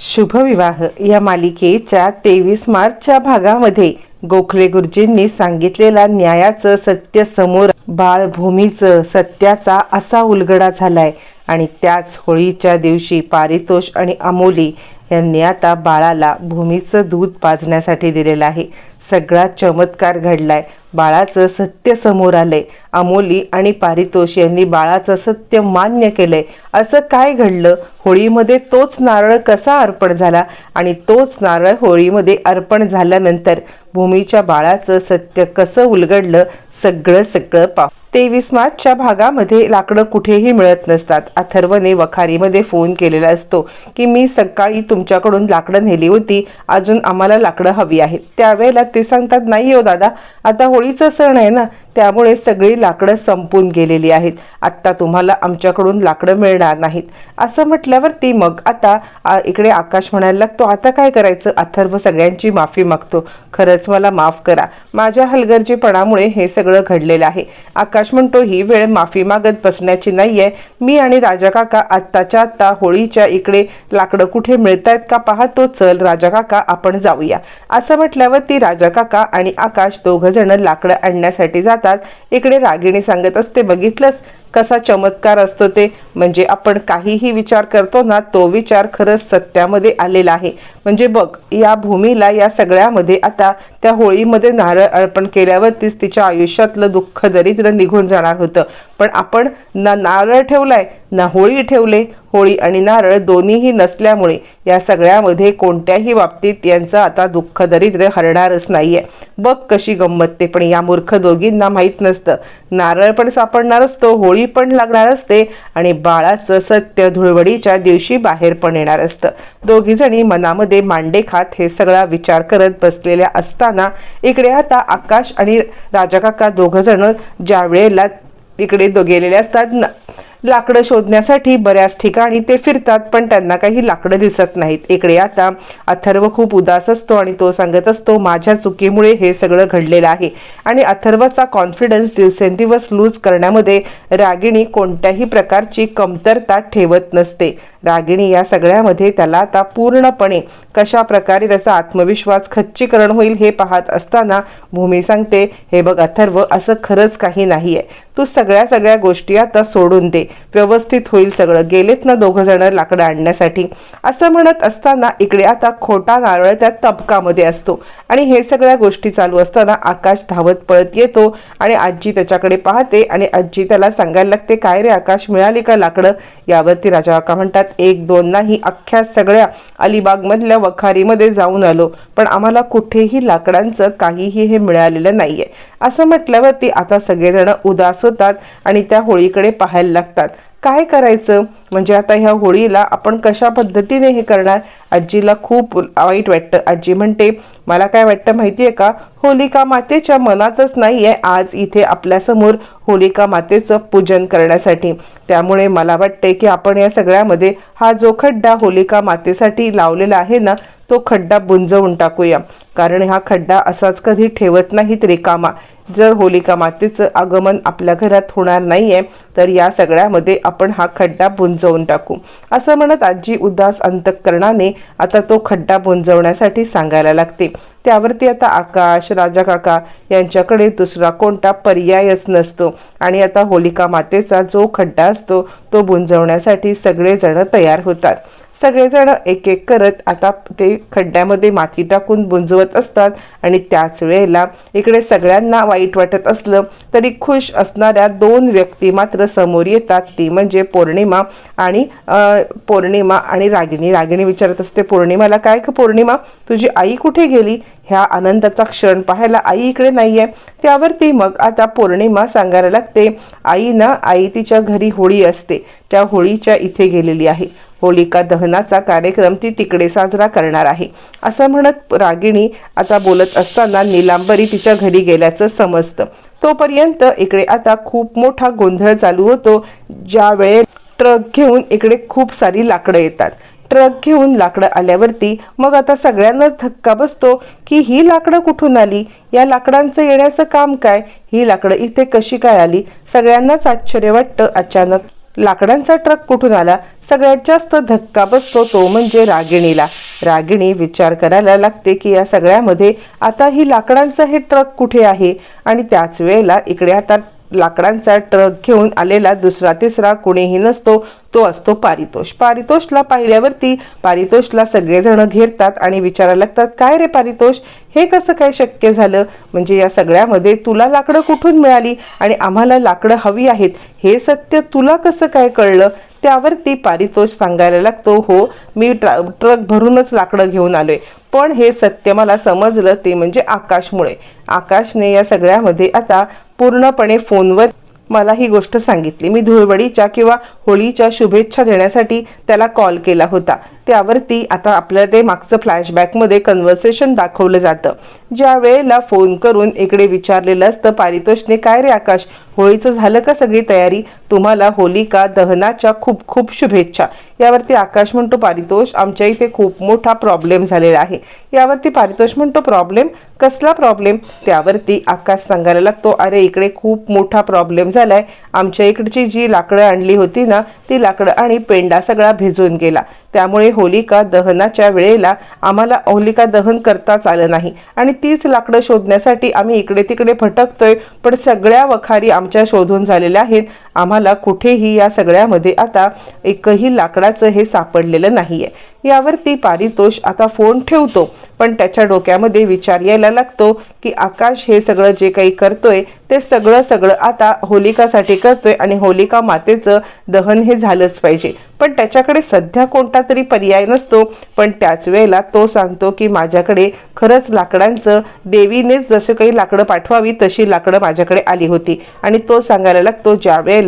शुभविवाह. या मालिकेच्या तेवीस मार्चच्या भागामध्ये गोखले गुरुजींनी सांगितलेला न्यायाचं सत्य समोर बाळभूमीचं सत्याचा असा उलगडा झालाय. आणि त्याच होळीच्या दिवशी पारितोष आणि अमोली यांनी आता बाळाला भूमीचं दूध पाजण्यासाठी दिलेलं आहे. सगळा चमत्कार घडलाय. बाळाचं सत्य समोर आलंय. अमोली आणि पारितोष यांनी बाळाचं सत्य मान्य केलंय. असं काय घडलं? होळीमध्ये तोच नारळ कसा अर्पण झाला? आणि तोच नारळ होळीमध्ये अर्पण झाल्यानंतर भूमीच्या बाळाचं सत्य कसं उलगडलं? सगळं सगळं पाहू. तेवीस मार्चच्या भागामध्ये लाकडं कुठेही मिळत नसतात. अथर्वने वखारीमध्ये फोन केलेला असतो की मी सकाळी तुमच्याकडून लाकडं नेली होती. अजून आम्हाला लाकडं हवी आहेत. त्यावेळेला ते सांगतात नाही हो दादा आता होळीचा सण आहे ना त्यामुळे सगळी लाकडं संपून गेलेली आहेत. आत्ता तुम्हाला आमच्याकडून लाकडं मिळणार नाहीत. असं म्हटल्यावरती मग आता आ, इकडे आकाश म्हणायला लागतो आता काय करायचं? अथर्व सगळ्यांची माफी मागतो. खरंच मला माफ करा. माझ्या हलगर्जीपणामुळे हे सगळं घडलेलं आहे. आकाश म्हणतो ही वेळ माफी मागत बसण्याची नाहीये. मी आणि राजा काका आत्ताच्या आत्ता होळीच्या इकडे लाकडं कुठे मिळत आहेत का पाहतो चल राजा काका आपण जाऊया. असं म्हटल्यावरती राजा काका आणि आकाश दोघं जण लाकडं आणण्यासाठी जातात. इकडे रागिणी सांगत असते बघितलंस? कसा चमत्कार असतो ते म्हणजे आपण काहीही विचार करतो ना तो विचार खरंच सत्यामध्ये आलेला आहे. म्हणजे बघ या भूमीला या सगळ्यामध्ये आता त्या होळीमध्ये नारळ अर्पण केल्यावरतीच तिच्या आयुष्यातलं दुःख दरिद्र निघून जाणार होतं. पण आपण ना नारळ ठेवलाय ना होळी ठेवले. होळी आणि नारळ दोन्हीही नसल्यामुळे या सगळ्यामध्ये कोणत्याही बाबतीत यांचं आता दुःख दरिद्र हरणारच नाहीये. बघ कशी गंमत ते पण या मूर्ख दोघींना माहीत नसतं. नारळ पण सापडणार असतो होळी पण लागणार असते आणि बाळाचं सत्य धुळवडीच्या दिवशी बाहेर पण येणार असतं. दोघीजणी मनामध्ये मांडे खात हे सगळा विचार करत बसलेल्या असताना इकडे आता आकाश आणि राजाकाका दोघ जण ज्या वेळेला तिकडे गेलेले असतात लाकडं शोधण्यासाठी बऱ्याच ठिकाणी ते फिरतात पण त्यांना काही लाकडं दिसत नाहीत. इकडे आता अथर्व खूप उदास असतो आणि तो सांगत असतो माझ्या चुकीमुळे हे सगळं घडलेलं आहे. आणि अथर्वचा कॉन्फिडन्स दिवसेंदिवस लूज करण्यामध्ये रागिणी कोणत्याही प्रकारची कमतरता ठेवत नसते. रागिणी या सगळ्यामध्ये त्याला आता पूर्णपणे कशा प्रकारे त्याचा आत्मविश्वास खच्चीकरण होईल हे पाहत असताना भूमी सांगते हे बघ अथर्व असं खरंच काही नाही आहे तू सगळ्या सगळ्या गोष्टी आता सोडून दे. व्यवस्थित होईल सगळं. गेलेत ना दोघं जण लाकडं आणण्यासाठी. असं म्हणत असताना इकडे आता खोटा नारळ त्या तबकामध्ये असतो. आणि हे सगळ्या गोष्टी चालू असताना आकाश धावत पळत येतो आणि आजी त्याच्याकडे पाहते आणि आजी त्याला सांगायला लागते काय रे आकाश मिळाली का लाकडं? यावरती राजा काका म्हणतात एक दोन नाही अख्ख्या सगळ्या अलिबागमधल्या वखारीमध्ये जाऊन आलो पण आम्हाला कुठेही लाकडांचं काहीही हे मिळालेलं नाहीये. असं म्हटल्यावरती आता सगळेजण उदास होतात आणि त्या होळीकडे पाहायला लागतात. काय करायचं? म्हणजे आता ह्या होळीला आपण कशा पद्धतीने हे करणार? आजीला खूप वाईट वाटतं. आजी म्हणते मला काय वाटतं माहिती आहे का? होलिका मातेच्या मनातच नाही आहे आज इथे आपल्यासमोर होलिका मातेचं पूजन करण्यासाठी. त्यामुळे मला वाटते की आपण या सगळ्यामध्ये हा जो खड्डा होलिका मातेसाठी लावलेला आहे ना तो खड्डा बुंजवून टाकूया. कारण हा खड्डा असाच कधी ठेवत नाहीत रिकामा. जर होलिका मातेचं आगमन आपल्या घरात होणार नाहीये तर या सगळ्यामध्ये आपण हा खड्डा बुंजवून टाकू. असं म्हणत आजी उदास अंतकरणाने आता तो खड्डा बुंजवण्यासाठी सांगायला लागते. त्यावरती आता आकाश राजा काका यांच्याकडे दुसरा कोणता पर्यायच नसतो. आणि आता होलिका मातेचा जो खड्डा असतो तो बुंजवण्यासाठी सगळेजण तयार होतात. सगळेजण एक एक करत आता ते खड्ड्यामध्ये माती टाकून बुंजवत असतात आणि त्याच वेळेला इकडे सगळ्यांना वाईट वाटत असलं तरी खुश असणाऱ्या दोन व्यक्ती मात्र समोर येतात. ती म्हणजे पौर्णिमा आणि पौर्णिमा आणि रागिणी. रागिणी विचारत असते पौर्णिमाला काय का पौर्णिमा? तुझी आई कुठे गेली? ह्या आनंदाचा क्षण पाहायला आई इकडे नाहीये. त्यावरती मग आता पौर्णिमा सांगायला लागते आई ना आई तिच्या घरी होळी असते. त्या होळीच्या इथे गेलेली आहे. होलिका दहनाचा कार्यक्रम ती तिकडे साजरा करणार आहे. असं म्हणत रागिणी आता बोलत असताना निलांबरी तिच्या घरी गेल्याचं समजतं. तोपर्यंत इकडे आता खूप मोठा गोंधळ चालू होतो ज्यावेळेस ट्रक घेऊन इकडे खूप सारी लाकडं येतात. ट्रक घेऊन लाकडं आल्यावरती मग आता सगळ्यांनाच धक्का बसतो की ही लाकडं कुठून आली? या लाकडांचं येण्याचं काम काय? ही लाकडं इथे कशी काय आली? सगळ्यांनाच आश्चर्य वाटतं अचानक. लाकडांचा ट्रक कुठून आला? सगळ्यात जास्त धक्का बसतो तो म्हणजे रागिणीला. रागिणी विचार करायला लागते की या सगळ्यामध्ये आता ही लाकडांचा हे ट्रक कुठे आहे? आणि त्याच वेळेला इकडे आता लाकडांचा ट्रक घेऊन आलेला दुसरा तिसरा कुणीही नसतो तो असतो पारितोष. पारितोषला पाहिल्यावरती पारितोषला सगळेजण घेरतात आणि विचारायला लागतात काय रे पारितोष? हे कसं काय शक्य झालं? म्हणजे या सगळ्यामध्ये तुला लाकडं कुठून मिळाली आणि आम्हाला लाकडं हवी आहेत? हे सत्य तुला कसं काय कळलं? त्यावरती पारितोष सांगायला लागतो हो मी ट्रा ट्रक भरूनच लाकडं घेऊन आलोय. पण हे सत्य मला समजलं ते म्हणजे आकाशमुळे. आकाशने या सगळ्यामध्ये आता पूर्णपणे फोनवर मला ही गोष्ट सांगितली. मी धुळवडीच्या किंवा होळीच्या शुभेच्छा देण्यासाठी त्याला कॉल केला होता. त्यावरती आता आपल्या ते मागचं फ्लॅशबॅकमध्ये कन्व्हर्सेशन दाखवलं जातं. ज्या वेळेला फोन करून इकडे विचारलेलं असतं पारितोषने काय रे आकाश? होळीचं झालं का सगळी तयारी? तुम्हाला होलिका दहनाच्या खूप खूप शुभेच्छा. यावरती आकाश म्हणतो पारितोष आमच्या इथे खूप मोठा प्रॉब्लेम झालेला आहे. यावरती पारितोष म्हणतो प्रॉब्लेम कसला प्रॉब्लेम त्यावरती आकाश सांगायला लागतो अरे इकडे खूप मोठा प्रॉब्लेम झालाय. आमच्या इकडची जी लाकडं आणली होती ना ती लाकडं आणि पेंडा सगळा भिजून गेला. त्यामुळे होलिका दहनाच्या वेळेला आम्हाला होलिका दहन करताच आलं नाही. आणि तीच लाकडं शोधण्यासाठी आम्ही इकडे तिकडे भटकतोय पण सगळ्या वखारी आमच्या शोधून झालेल्या आहेत. आम्हाला कुठेही या सगळ्यामध्ये आता एकही लाकडाचं हे सापडलेलं नाही आहे यावरती पारितोष आता फोन ठेवतो पण त्याच्या डोक्यामध्ये विचार यायला लागतो की आकाश हे सगळं जे काही करतोय ते सगळं सगळं आता होलिकासाठी करतोय आणि होलिका मातेचं दहन हे झालंच पाहिजे. पण त्याच्याकडे सध्या कोणता तरी पर्याय नसतो पण त्याच वेळेला तो सांगतो की माझ्याकडे खरंच लाकडांचं देवीनेच जसं काही लाकडं पाठवावी तशी लाकडं माझ्याकडे आली होती. आणि तो सांगायला लागतो ज्या वेळेला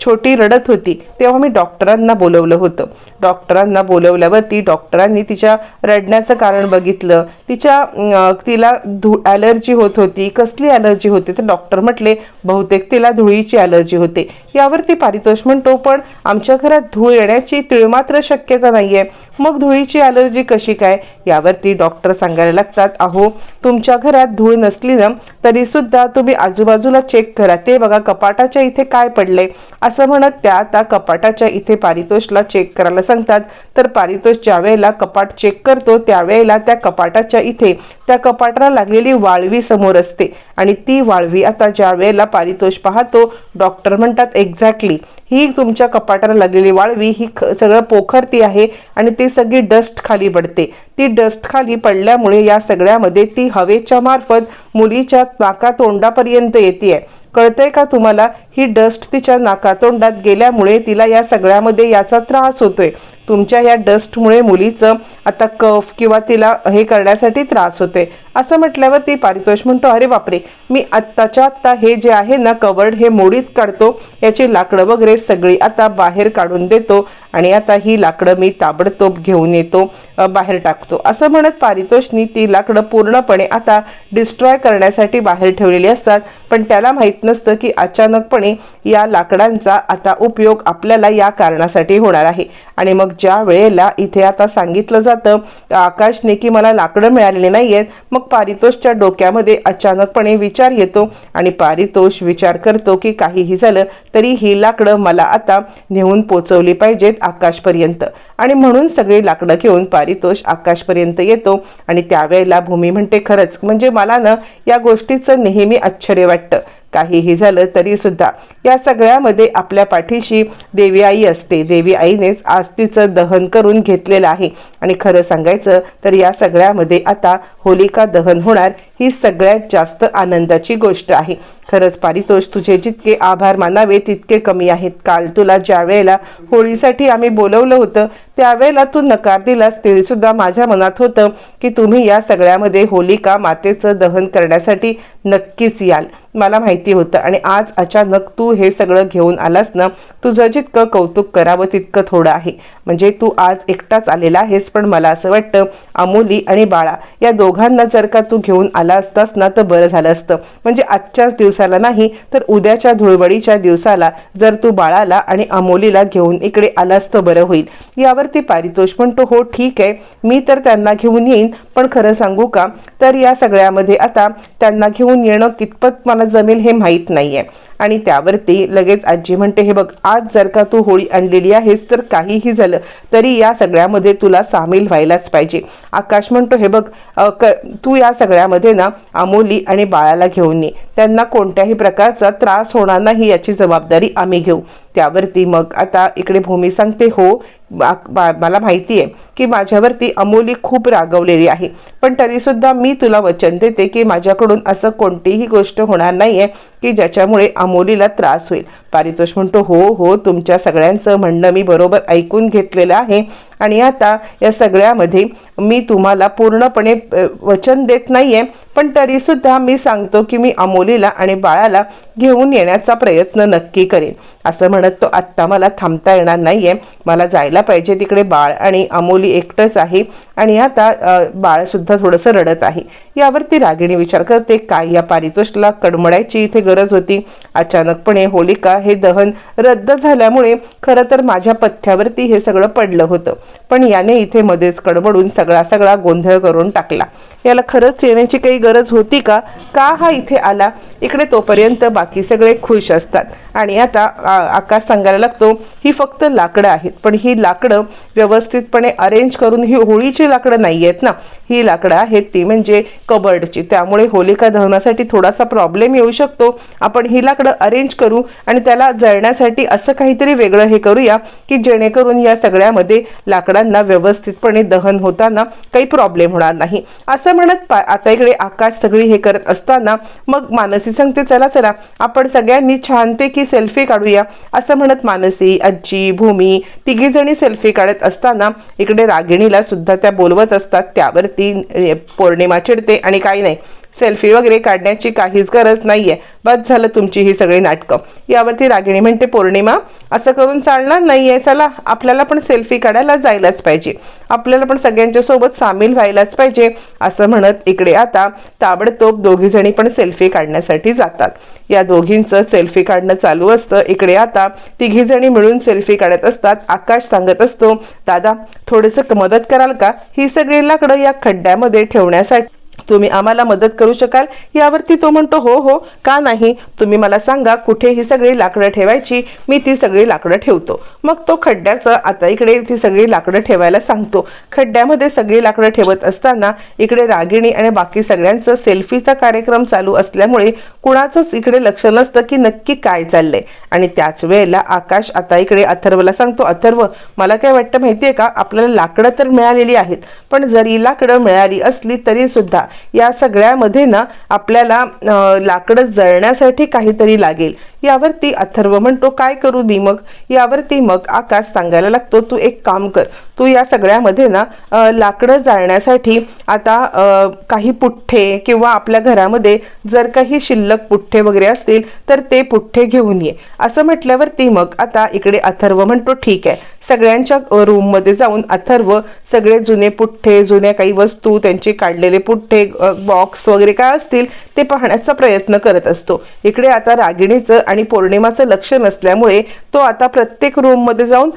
छोटी रडत होती. तेव्हा मी डॉक्टरांना बोलवलं होतं. डॉक्टरांना बोलवल्यावरती डॉक्टरांनी तिच्या रडण्याचं कारण बघितलं. तिच्या तिला धू ॲलर्जी होत होती. कसली ॲलर्जी होती? तर डॉक्टर म्हटले बहुतेक तिला धुळीची ॲलर्जी होते. यावरती पारितोष म्हणतो पण आमच्या घरात धूळ येण्याची तिळमात्र शक्यता नाहीये. मग धुळीची ॲलर्जी कशी काय? यावरती डॉक्टर सांगायला लागतात अहो तुमच्या घरात धूळ नसली ना तरी सुद्धा तुम्ही आजूबाजूला चेक करा. ते बघा कपाटाच्या इथे काय पडले असं म्हणत त्या आता कपाटाच्या इथे पारितोषला चेक करायला सांगतात तर पारितोष ज्यावेळेला कपाट चेक करतो त्यावेळेला त्या कपाटाच्या इथे त्या कपाटाला लागलेली वाळवी समोर असते. आणि ती वाळवी आता ज्या वेळेला पारितोष पाहतो डॉक्टर म्हणतात एक्झॅक्टली ही तुमच्या कपाटाला लागलेली वाळवी ही ख- सगळं पोखरती आहे आणि ती सगळी डस्ट खाली पडते. ती डस्ट खाली पडल्यामुळे या सगळ्यामध्ये ती हवेच्या मार्फत मुलीच्या नाका तोंडापर्यंत येते आहे कळतंय का तुम्हाला? ही डस्ट तिच्या नाकातोंडात गेल्यामुळे तिला या सगळ्यामध्ये याचा त्रास होतोय. तुमच्या या डस्टमुळे मुलीचं आता कफ किंवा तिला हे करण्यासाठी त्रास होते असं म्हटल्यावर ती पारितोष म्हणतो अरे बापरे! मी आत्ताच्या आत्ता हे जे आहे ना कवर्ड हे मोडीत काढतो. याची लाकडं वगैरे सगळी आता बाहेर काढून देतो आणि आता ही लाकडं मी ताबडतोब घेऊन येतो बाहेर टाकतो. असं म्हणत पारितोषनी ती लाकडं पूर्णपणे आता डिस्ट्रॉय करण्यासाठी बाहेर ठेवलेली असतात. पण त्याला माहीत नसतं की अचानकपणे या लाकडांचा आता उपयोग आपल्याला या कारणासाठी होणार आहे. आणि मग ज्या वेळेला इथे आता सांगितलं जातं आकाशने की मला लाकडं मिळालेली नाही आहेत मग पारितोषच्या डोक्यामध्ये अचानकपणे विचार येतो आणि पारितोष विचार करतो की काहीही झालं तरी ही लाकडं मला आता नेऊन पोचवली पाहिजेत आकाशपर्यंत. आणि म्हणून सगळी लाकडं घेऊन पारितोष आकाशपर्यंत येतो आणि त्यावेळेला भूमी म्हणते खरंच म्हणजे मला ना या गोष्टीचं नेहमी आश्चर्य वाटतं. वाटतं. काहीही झालं तरी सुद्धा या सगळ्यामध्ये आपल्या पाठीशी देवी आई असते. देवी आईनेच आज तिचं दहन करून घेतलेलं आहे. आणि खरं सांगायचं तर या सगळ्यामध्ये आता होलिका दहन होणार ही सगळ्यात जास्त आनंदाची गोष्ट आहे. खरंच पारितोष तुझे जितके आभार मानावे तितके कमी आहेत. काल तुला ज्या वेळेला होळीसाठी आम्ही बोलवलं होतं त्यावेळेला तू नकार दिलास तरीसुद्धा माझ्या मनात होतं की तुम्ही या सगळ्यामध्ये होलिका मातेचं दहन करण्यासाठी नक्कीच याल. मला माहिती होतं. आणि आज अचानक तू हे सगळं घेऊन आलास ना तुझं जितकं कौतुक करावं तितकं थोडं आहे. म्हणजे तू आज एकटाच आलेला आहेस पण मला असं वाटतं अमोली आणि बाळा या दोघांना जर का तू घेऊन आला असतास ना तर बरं झालं असतं. म्हणजे आजच्याच दिवसाला नाही तर उद्याच्या धुळवडीच्या दिवसाला जर तू बाळाला आणि अमोलीला घेऊन इकडे आलास तर बरं होईल. यावरती पारितोष म्हणतो हो ठीक आहे मी तर त्यांना घेऊन येईन पण खरं सांगू का? तर या सगळ्यामध्ये आता त्यांना घेऊन येणं कितपत मला जमेल हे माहीत नाही आहे आणि त्यावरती लगेच आजी म्हणते हे बघ आज जर का तू होळी आणलेली आहेस तर काहीही झालं तरी या सगळ्यामध्ये तुला सामील व्हायलाच पाहिजे. आकाश म्हणतो हे बघ क तू या सगळ्यामध्ये ना अमोली आणि बाळाला घेऊन ये. त्यांना कोणत्याही प्रकारचा त्रास होणार नाही याची जबाबदारी आम्ही घेऊ. त्यावरती मग आता इकडे भूमी सांगते हो बा- मला माहिती आहे की माझ्यावरती अमोली खूप रागवलेली आहे. पण तरीसुद्धा मी तुला वचन देते की माझ्याकडून असं कोणतीही गोष्ट होणार नाही आहे की ज्याच्यामुळे अमोलीला त्रास होईल. पारितोष म्हणतो हो हो तुमच्या सगळ्यांचं म्हणणं मी बरोबर ऐकून घेतलेलं आहे. आणि आता या सगळ्यामध्ये मी तुम्हाला पूर्णपणे वचन देत नाही आहे पण तरीसुद्धा मी सांगतो की मी अमोलीला आणि बाळाला घेऊन येण्याचा प्रयत्न नक्की करेन. असं म्हणत तो आत्ता मला थांबता येणार नाही आहे मला जायला पाहिजे तिकडे बाळ आणि अमोली एकटंच आहे आणि आता बाळसुद्धा थोडंसं रडत आहे. यावरती रागिणी विचार करते काय या पारितोषला कडमडायची इथे गरज होती? अचानकपणे होलिका हे दहन रद्द झाल्यामुळे खरं तर माझ्या पथ्यावरती हे सगळं पडलं होतं. पण याने इथे मध्येच कडबडून सगळा सगळा गोंधळ करून टाकला. याला खरंच येण्याची काही गरज होती का? का हा इथे आला? इकडे तोपर्यंत बाकी सगळे खुश असतात. आणि आता आकाश सांगायला लागतो ही फक्त लाकडं आहेत. पण ही लाकडं व्यवस्थितपणे अरेंज करून ही होळीची लाकडं नाही आहेत ना. ही लाकडं आहेत ती म्हणजे कबर्डची. त्यामुळे होलिका दहनासाठी थोडासा प्रॉब्लेम येऊ शकतो. आपण ही लाकडं अरेंज करू आणि त्याला जळण्यासाठी असं काहीतरी वेगळं हे करूया की जेणेकरून या सगळ्यामध्ये लाकडांना व्यवस्थितपणे दहन होताना काही प्रॉब्लेम होणार नाही. असं म्हणत पा आता इकडे आकाश सगळी हे करत असताना मग मानसी सांगते चला चला आपण सगळ्यांनी छानपैकी सेल्फी काढूया असं म्हणत मानसी आजी भूमी तिघीजणी सेल्फी काढत असताना इकडे रागिणीला सुद्धा त्या बोलवत असतात. त्यावरती पौर्णिमा चिडते आणि काही नाही. सेल्फी वगैरे काढण्याची काहीच गरज नाहीये. बस झालं तुमची ही सगळी नाटकं. यावरती रागिणी म्हणते पौर्णिमा असं करून चालणार नाहीये. चला आपल्याला पण सेल्फी काढायला जायलाच पाहिजे. आपल्याला पण सगळ्यांच्या सोबत सामील व्हायलाच पाहिजे. असं म्हणत इकडे आता ताबडतोब दोघी जणी पण सेल्फी काढण्यासाठी जातात. या दोघींचं सेल्फी काढणं चालू असतं. इकडे आता तिघी जणी मिळून सेल्फी काढत असतात. आकाश सांगत असतो दादा थोडंसं मदत कराल का? ही सगळी लाकडं या खड्ड्यामध्ये ठेवण्यासाठी तुम्ही आम्हाला मदत करू शकाल? यावरती तो म्हणतो हो हो का नाही? तुम्ही मला सांगा कुठे ही सगळी लाकडं ठेवायची? मी ती सगळी लाकडं ठेवतो. मग तो खड्ड्याचं आता इकडे ती सगळी लाकडं ठेवायला सांगतो. खड्ड्यामध्ये सगळी लाकडं ठेवत असताना इकडे रागिणी आणि बाकी सगळ्यांचं सेल्फीचा कार्यक्रम चालू असल्यामुळे कुणाचंच इकडे लक्ष नसतं की नक्की काय चाललंय. आणि त्याच वेळेला आकाश आता इकडे अथर्वला सांगतो अथर्व मला काय वाटतं माहितीये का? आपल्याला लाकडं तर मिळालेली आहेत पण जरी लाकडं मिळाली असली तरी सुद्धा या सगळ्यामध्ये ना आपल्याला लाकडं जळण्यासाठी काहीतरी लागेल. यावरती अथर्व म्हणतो काय करू दी मग यावरती मग आकाश सांगायला लागतो तू एक काम कर तू या सगळ्यामध्ये ना लाकडं जाळण्यासाठी आता काही पुठ्ठे किंवा आपल्या घरामध्ये जर काही शिल्लक पुठ्ठे वगैरे असतील तर ते पुठ्ठे घेऊन ये. असं म्हटल्यावरती मग आता इकडे अथर्व म्हणतो ठीक आहे. सगळ्यांच्या रूममध्ये जाऊन अथर्व सगळे जुने पुठ्ठे जुन्या काही वस्तू त्यांचे काढलेले पुठ्ठे बॉक्स वगैरे काय असतील ते पाहण्याचा प्रयत्न करत असतो. इकडे आता रागिणीचं आणि पौर्णिमाचं लक्ष नसल्यामुळे तो आता प्रत्येक रूममध्ये जाऊन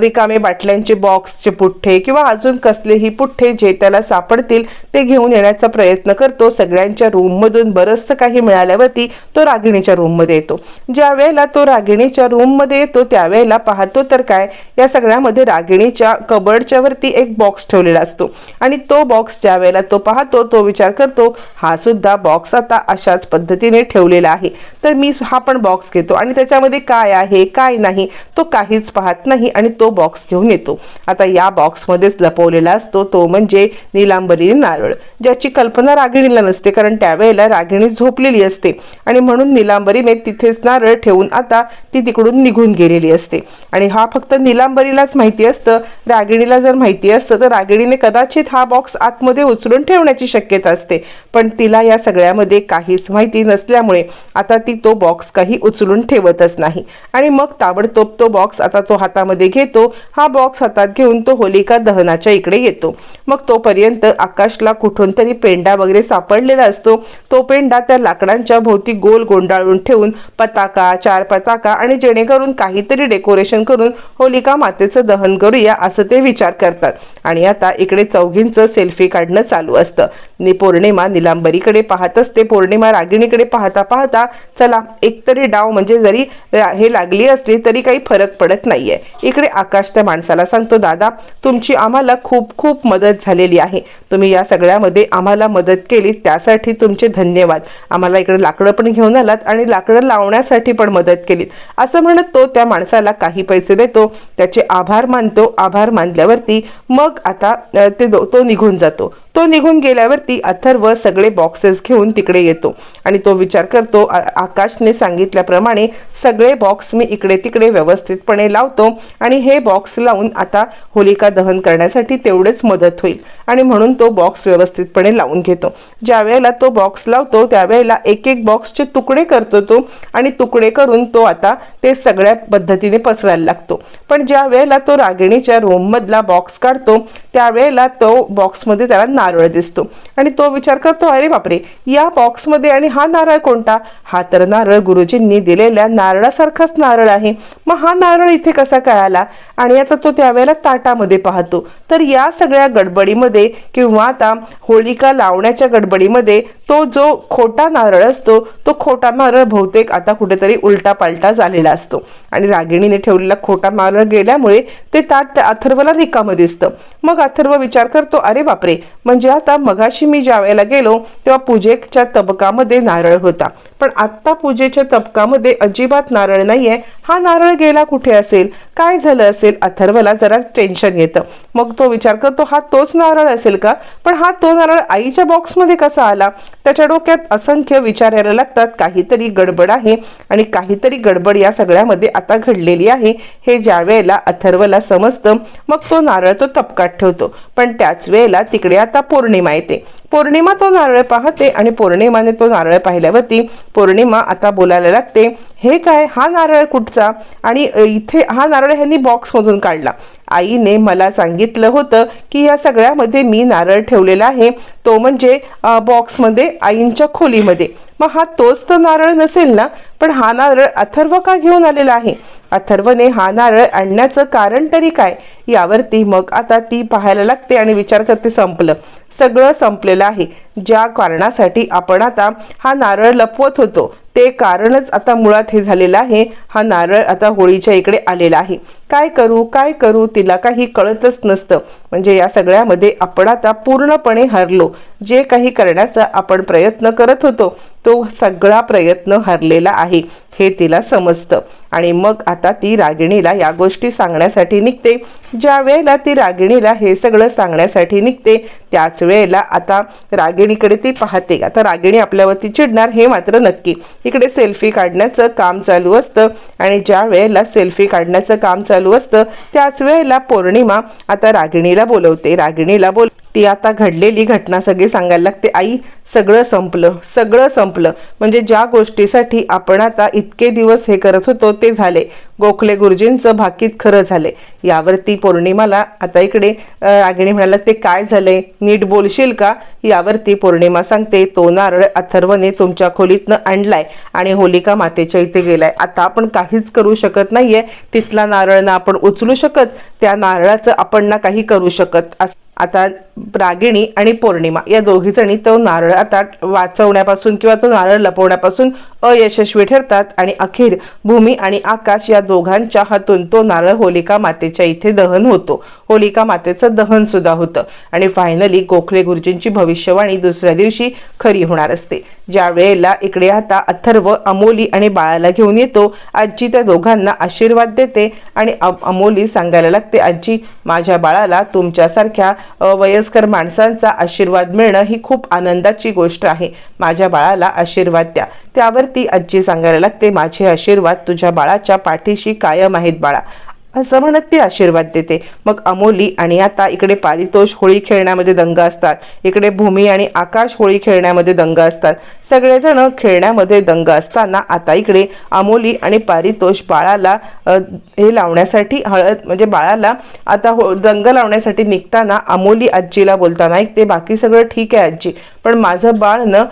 रिकामे बाटल्यांचे बॉक्सचे पुठ्ठे किंवा अजून कसलेही पुठ्ठे जे त्याला सापडतील ते घेऊन येण्याचा प्रयत्न करतो. सगळ्यांच्या रूममधून बरंचसं काही मिळाल्यावरती तो रागिणीच्या रूममध्ये येतो. ज्या वेळेला तो रागिणीच्या रूममध्ये येतो त्यावेळेला पाहतो तर काय या सगळ्यामध्ये रागिणीच्या कबर्डच्या वरती एक बॉक्स ठेवलेला असतो. आणि तो बॉक्स ज्या वेळेला तो पाहतो तो विचार करतो हा सुद्धा बॉक्स आता अशाच पद्धतीने ठेवलेला आहे. तर मी हा पण बॉक्स बॉक्स घेतो. आणि त्याच्यामध्ये काय आहे काय नाही तो काहीच पाहत नाही आणि तो बॉक्स घेऊन येतो. आता या बॉक्समध्येच लपवलेला असतो तो म्हणजे निलांबरी नारळ ज्याची कल्पना रागिणीला नसते कारण त्यावेळेला रागिणी झोपलेली असते. आणि म्हणून निलांबरीने तिथेच नारळ ठेवून आता ती तिकडून निघून गेलेली असते. आणि हा फक्त निलांबरीलाच माहिती असतं. रागिणीला जर माहिती असतं तर रागिणीने कदाचित हा बॉक्स आतमध्ये उचलून ठेवण्याची शक्यता असते. पण तिला या सगळ्यामध्ये काहीच माहिती नसल्यामुळे आता ती तो बॉक्स काही उचलून ठेवतच नाही. आणि मग ताबडतोब तो बॉक्स आता तो हातामध्ये घेतो. हा बॉक्स हातात घेऊन तो होलिका दहनाच्या इकडे येतो. मग तोपर्यंत आकाशला कुठून तरी पेंडा वगैरे सापडलेला असतो. तो पेंडा त्या लाकडांच्या भोवती गोल गोंडाळून ठेवून पताका चार पताका आणि जेणेकरून काहीतरी डेकोरेशन करून होलिका मातेचं दहन करूया असं ते विचार करतात. आणि आता इकडे चौघींचं सेल्फी काढणं चालू असतं. नि पौर्णिमा निलांबरीकडे पाहत असते पौर्णिमा रागिणीकडे पाहता पाहता चला एकतरी डाव म्हणजे जरी हे लागली असली तरी काही फरक पडत नाहीये. इकडे आकाश त्या माणसाला सांगतो दादा तुमची आम्हाला खूप खूप मदत झालेली आहे. तुम्ही या सगळ्यामध्ये आम्हाला मदत केली त्यासाठी तुमचे धन्यवाद. आम्हाला इकडे लाकडं पण घेऊन आलात आणि लाकडं लावण्यासाठी पण मदत केलीत. असं म्हणत तो त्या माणसाला काही पैसे देतो त्याचे आभार मानतो. आभार मानल्यावरती मग आता ते तो निघून जातो. तो निघून गेल्यावरती अथर्व सगळे बॉक्सेस घेऊन तिकडे येतो. आणि तो विचार करतो आकाशने सांगितल्याप्रमाणे सगळे बॉक्स मी इकडे तिकडे व्यवस्थितपणे लावतो आणि हे बॉक्स लावून आता होलिका दहन करण्यासाठी तेवढेच मदत होईल. आणि म्हणून तो बॉक्स व्यवस्थितपणे लावून घेतो. ज्या वेळेला तो बॉक्स लावतो त्यावेळेला एक एक बॉक्सचे तुकडे करतो तो आणि तुकडे करून तो आता ते सगळ्या पद्धतीने पसरायला लागतो. पण ज्या वेळेला तो रागिणीच्या रूममधला बॉक्स काढतो त्यावेळेला तो बॉक्समध्ये त्याला नारळ दिसतो. आणि तो विचार करतो अरे बापरे या बॉक्समध्ये आणि हा नारळ कोणता? हा तर नारळ गुरुजींनी दिलेल्या नारळासारखाच नारळ आहे. मग हा नारळ इथे कसा कळाला? आणि आता तो त्यावेळेला ताटामध्ये पाहतो. तर या सगळ्या गडबडीमध्ये किंवा आता होलिका लावण्याच्या गडबडीमध्ये तो जो खोटा नारळ असतो तो खोटा नारळ बहुतेक आता कुठेतरी उलटा पालटा झालेला असतो. आणि रागिणीने ठेवलेला खोटा नारळ गेल्यामुळे ते ताट त्या अथर्वला रिकामं दिसतं. मग अथर्व विचार करतो अरे बापरे म्हणजे आता मगाशी मी ज्या वेळेला गेलो तेव्हा पूजेच्या तबकामध्ये नारळ होता. पण आत्ता पूजेच्या तबकामध्ये अजिबात नारळ नाहीये. हा नारळ गेला कुठे असेल? काय झालं असेल? अथर्वला जरा टेन्शन येतं. मग तो विचार करतो हा तोच नारळ असेल का? पण हा तो नारळ आईच्या बॉक्समध्ये कसा आला? त्याच्या डोक्यात असंख्य विचार यायला लागतात. काहीतरी गडबड आहे आणि काहीतरी गडबड या सगळ्यामध्ये आता घडलेली आहे. हे ज्या वेळेला अथर्वला समजतं मग तो नारळ तो तपकात ठेवतो. पण त्याच वेळेला तिकडे आता आता पौर्णिमा येते. पौर्णिमा तो नारळ पाहते आणि पौर्णिमाने तो नारळ पाहिल्यावरती पौर्णिमा आता बोलायला लागते. हे काय? हा नारळ कुठचा? आणि इथे हा नारळ ह्यांनी बॉक्समधून काढला. आईने मला सांगितलं होतं की या सगळ्यामध्ये मी नारळ ठेवलेला आहे. तो म्हणजे बॉक्समध्ये आईंच्या खोलीमध्ये. मग हा तोच तर नारळ नसेल ना? पण हा नारळ अथर्व का घेऊन आलेला आहे? अथर्वने हा नारळ आणण्याचं कारण तरी काय? यावरती मग आता ती पाहायला लागते आणि विचार करते संपलं. सगळं संपलेलं आहे. ज्या कारणासाठी आपण आता हा नारळ लपवत होतो ते कारणच आता मुळात हे झालेलं आहे. हा नारळ आता होळीच्या इकडे आलेला आहे. काय करू काय करू तिला काही कळतच नसतं. म्हणजे या सगळ्यामध्ये आपण आता पूर्णपणे हरलो. जे काही करण्याचा आपण प्रयत्न करत होतो तो सगळा प्रयत्न हरलेला आहे. हे तिला समजतं. आणि मग आता ती रागिणीला या गोष्टी सांगण्यासाठी निघते. ज्या वेळेला ती रागिणीला हे सगळं सांगण्यासाठी निघते त्याच वेळेला आता रागिणीकडे ती पाहते. आता रागिणी आपल्यावरती चिडणार हे मात्र नक्की. इकडे सेल्फी काढण्याचं काम चालू असतं आणि ज्या वेळेला सेल्फी काढण्याचं काम चालू असतं त्याच वेळेला पौर्णिमा आता रागिणीला बोलवते. रागिणीला बोल ती आता घडलेली घटना सगळी सांगायला लागते. आई सगळं संपलं सगळं संपलं. म्हणजे ज्या गोष्टीसाठी आपण आता इतके दिवस हे करत होतो ते झाले. गोखले गुरुजींचं भाकीत खरं झाले. यावरती पौर्णिमाला आता इकडे रागिणी म्हणाला ते काय झाले? नीट बोलशील का? यावरती पौर्णिमा सांगते तो नारळ अथर्वने तुमच्या खोलीतनं आणलाय आणि होलिका मातेच्या इथे गेलाय. आता आपण काहीच करू शकत नाहीये. तिथला नारळ ना आपण उचलू शकत त्या नारळाचं आपण ना काही करू शकत. असं आता रागिणी आणि पौर्णिमा. या दोघीजणी तो नारळ आता वाचवण्यापासून किंवा तो नारळ लपवण्यापासून अयशस्वी ठरतात आणि अखेर भूमी आणि आकाश या दोघांच्या हातून तो नारळ होलिका मातेच्या इथे दहन होतो. होलिका मातेचं दहन सुद्धा होतं. आणि फायनली गोखले गुरुजींची भविष्यवाणी दुसऱ्या दिवशी खरी होणार असते. ज्या वेळेला इकडे आता अथर्व अमोली आणि बाळाला घेऊन येतो आजी त्या दोघांना आशीर्वाद देते आणि अमोली सांगायला लागते आजी माझ्या बाळाला तुमच्यासारख्या वयस वयस्कर माणसांचा आशीर्वाद मिळणं ही खूप आनंदाची गोष्ट आहे. माझ्या बाळाला आशीर्वाद द्या. त्यावर ती आजी सांगायला लागते माझे आशीर्वाद तुझ्या बाळाच्या पाठीशी कायम आहेत बाळा. असं म्हणत ती आशीर्वाद देते. मग अमोली आणि आता इकडे पारितोष होळी खेळण्यामध्ये दंग असतात. इकडे भूमी आणि आकाश होळी खेळण्यामध्ये दंग असतात. सगळेजण खेळण्यामध्ये दंग असताना आता इकडे अमोली आणि पारितोष बाळाला हे लावण्यासाठी हळद म्हणजे बाळाला आता हो दंग लावण्यासाठी निघताना अमोली आजीला बोलताना ऐकते बाकी सगळं ठीक आहे आजी पण माझं बाळ न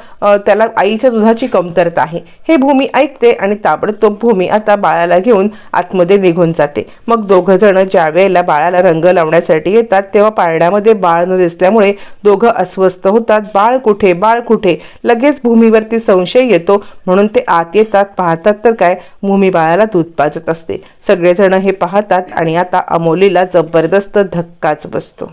त्याला आईच्या दुधाची कमतरता आहे. हे भूमी ऐकते आणि ताबडतोब भूमी आता बाळाला घेऊन आतमध्ये निघून जाते. मग दोघं जण ज्या वेळेला बाळाला रंग लावण्यासाठी येतात तेव्हा पाळण्यामध्ये बाळ न दिसल्यामुळे दोघं अस्वस्थ होतात. बाळ कुठे? बाळ कुठे? लगेच भूमीवरती संशय येतो. म्हणून ते आत येतात. पाहतात तर काय? भूमी बाळाला दूध पाजत असते. सगळेजण हे पाहतात आणि आता अमोलीला जबरदस्त धक्काच बसतो.